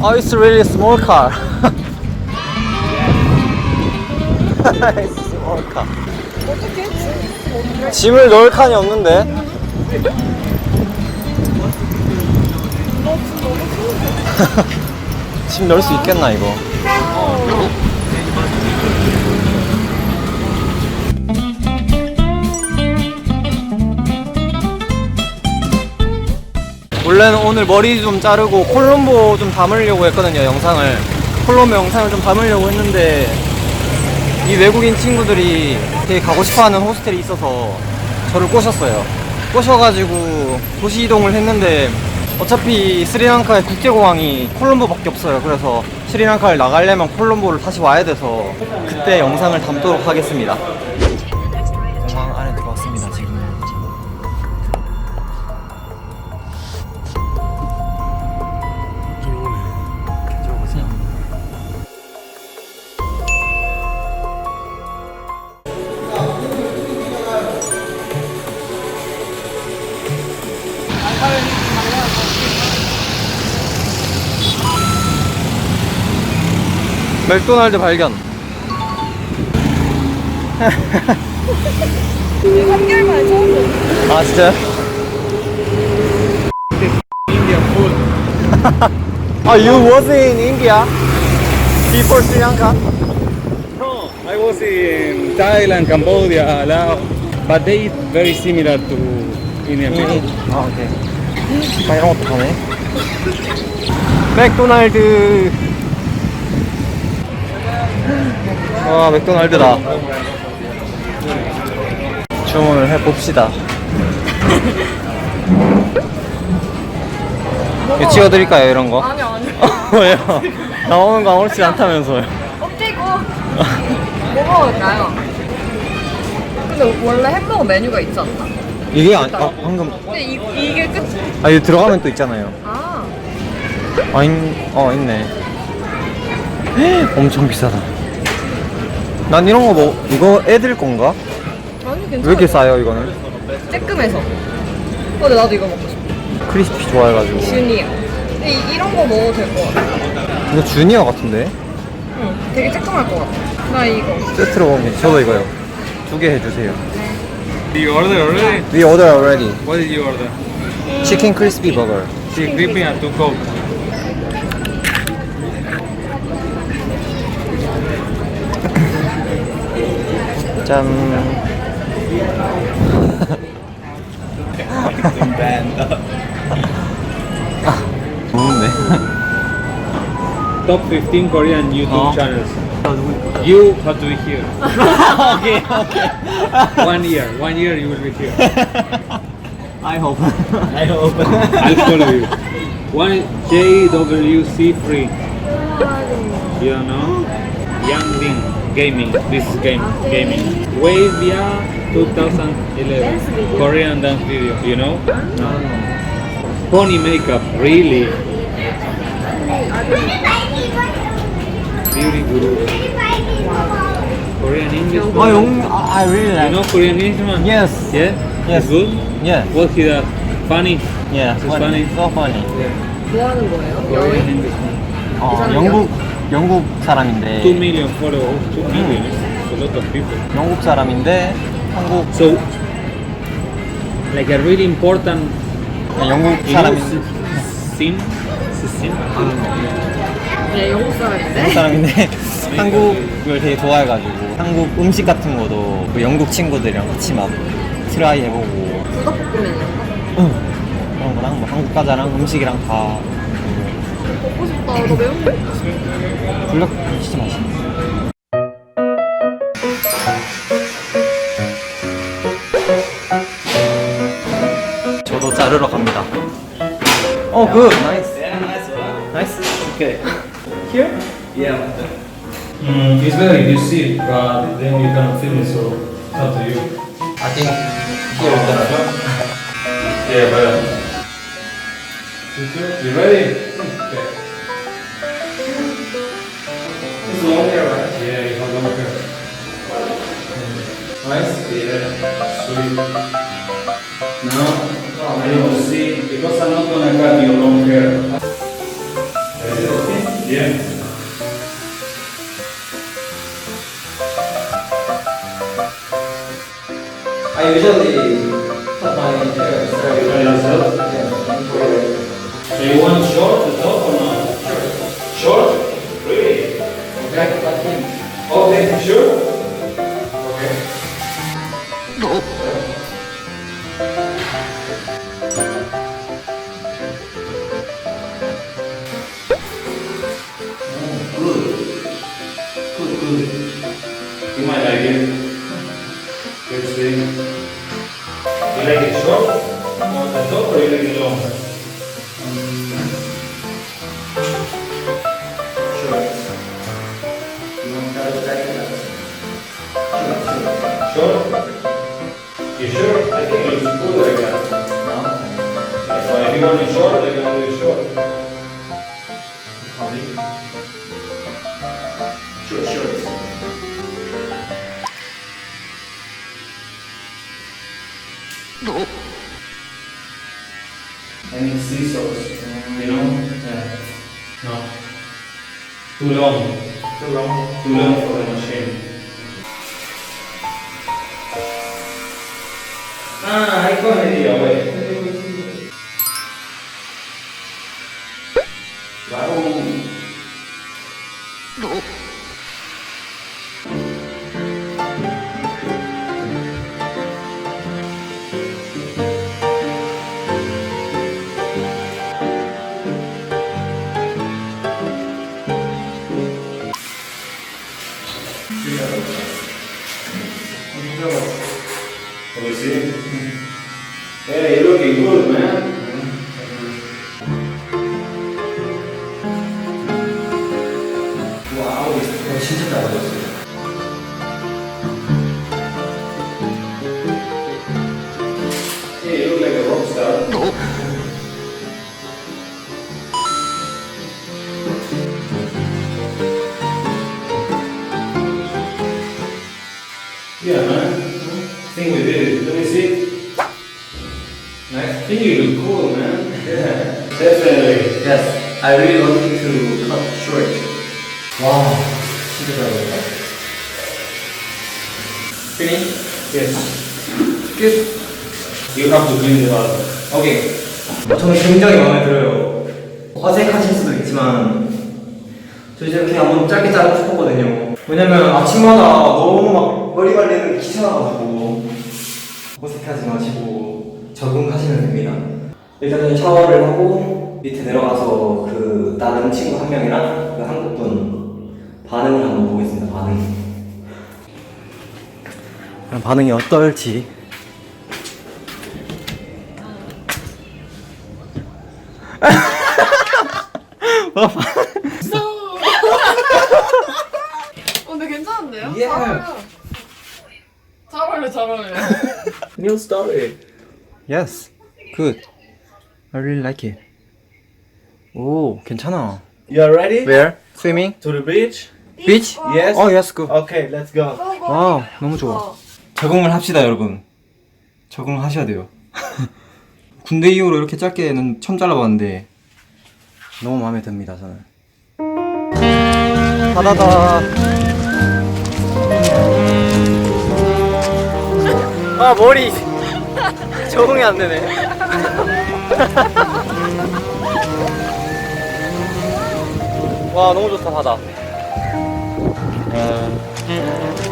Oh, it's really small car. it's small car. 어떻게? 짐을 넣을 칸이 없는데. 짐 넣을 수 있겠나 이거? 원래는 오늘 머리 좀 자르고 콜롬보 좀 담으려고 했거든요 영상을 콜롬보 영상을 좀 담으려고 했는데 이 외국인 친구들이 되게 가고 싶어하는 호스텔이 있어서 저를 꼬셨어요. 꼬셔가지고 도시 이동을 했는데 어차피 스리랑카의 국제공항이 콜롬보밖에 없어요. 그래서 스리랑카를 나가려면 콜롬보를 다시 와야 돼서 그때 영상을 담도록 하겠습니다. 맥도날드 발견. 3개월 만에 처음 보는 아 진짜요? Indian food. 아, you was in India before Sri Lanka? No, I was in Thailand, Cambodia, Laos, but they eat very similar to Indian people. 아 오케이. 아 이런 것도 가네. 맥도날드. 와 맥도날드다. 주문을 해봅시다. 이거 찍어드릴까요 이런 거? 아니 아니 왜요? 나오는 거 아무렇지 않다면서요. 엎드리고 뭐 먹을까요? 근데 원래 햄버거 메뉴가 있지 않나? 이게 안, 아, 방금 근데 이, 이게 끝? 아 이거 들어가면 또 있잖아요. 아 아, 있, 어, 있네. 엄청 비싸다. 난 이런 거 뭐, 이거 애들 건가? 아니 왜 괜찮아 이렇게 싸요, 이거는? 쬐끔해서 어, 근데 나도 이거 먹고 싶어 크리스피 좋아해가지고. 주니어 근데 이, 이런 거 먹어도 될 것 같아 이거 주니어 같은데? 응 되게 쬐끔할 것 같아 나 이거 세트로 먹으면 저도 이거요. 두 개 해주세요. You order already? We order already. What did you order? Chicken crispy burger. Chicken crispy and two coke. 짠. 좋은데? Top 15 Korean YouTube Oh. channels. You have to be here. 오케이, 오케이. one year. One year you will be here. I hope. I hope. I'll follow you. One JWC free. You don't know? Young Ding Gaming. This is game gaming. Wavia 2011. Korean dance video. You know? No. Pony makeup. Really? Beauty guru. Korean English. 아, 용, I really You like. know Korean Englishman? Yes. Yeah? Yes. It's good? Yeah. What he does? Funny? Yeah. It's funny. So funny. 뭐 하는 거예요? Korean Englishman. 어, 사람이요? 영국 영국 사람인데 2 million followers. 2 million. It's a lot of people. 영국 사람인데 한국 So, like a really important 영국 사람인 sim, sim. 네 영국 사람인데 사람인데 한국을 되게 좋아해가지고 한국 음식 같은 거도 그 영국 친구들이랑 같이 막 트라이 해보고 불닭볶음면이요? 그런 거랑 뭐 한국 과자랑 음식이랑 다 먹고 싶다 너 매운 거 불닭 진짜 맛있어. 저도 자르러 갑니다. 어, 굿. 나이스. 나이스. 오케이. Here? Yeah. Mm, it's better if you see it, but then you cannot film it, so it's up to you. I think here is better. Yeah, better. You ready? It's longer, right? Yeah, it's longer. Nice? Yeah. Sweet. No? oh, I will see, because I'm not gonna cut your long hair. Is it okay? Yeah. I usually cut my hair. By yourself? Yeah. So you want short the top or not? Short. Really? Him. Okay, sure. Okay. Good, good. Good. You might like it. Let's see. You like it short? On the top or you like it long? non solo, delle grandi sole. Sure, sure. No. And it's sea sauce, you. No. Too long. Too long. Too long for the machine. Ah, ecco lì, vabbè. Vâng. 와우, 이거 진짜 잘하셨어요. Hey, you look like a rock star. Yeah, man. I think we did it. Let me see. Nice. I think you look cool, man. Yeah, definitely. Yes, I really wanted to cut short. 와, 잘하셨다. Finish? Yes. 끝. You have to the bottom. 오케이. 저는 굉장히 마음에 들어요. 어색하실 수도 있지만 저 이렇게 한번 짧게 자르고 싶었거든요. 왜냐면 아침마다 너무 막 머리 관리는 귀찮아가지고 어색하지 마시고 적응하시면 됩니다. 일단은 샤워를 하고 밑에 내려가서 그 다른 친구 한 명이랑 그 한국 분 반응을 한번 보겠습니다. 반응. 반응이 어떨지. 어, 근데 괜찮은데요? 예. 잘 어울려, 잘 어울려. New story. Yes, good. I really like it. 오, 괜찮아. You are ready Where? Swimming? to the beach? Beach? Yes. Oh, yes, good. Okay, let's go. 와우, 너무 좋아. 적응을 합시다, 여러분. 적응을 하셔야 돼요. 군대 이후로 이렇게 짧게는 처음 잘라봤는데 너무 마음에 듭니다, 저는. 바다다. 아, 머리 적응이 안 되네. 와, 너무 좋다, 바다.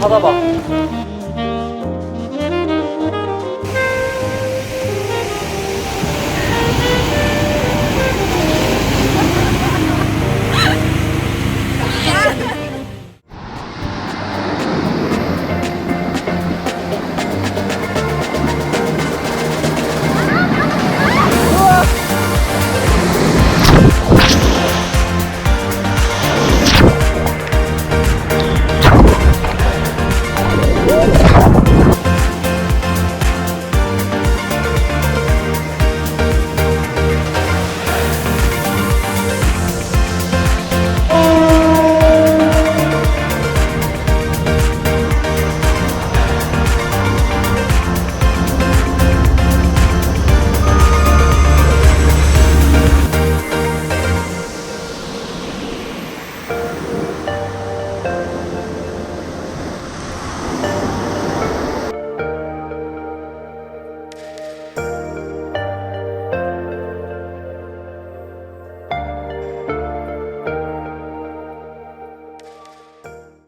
바다 봐.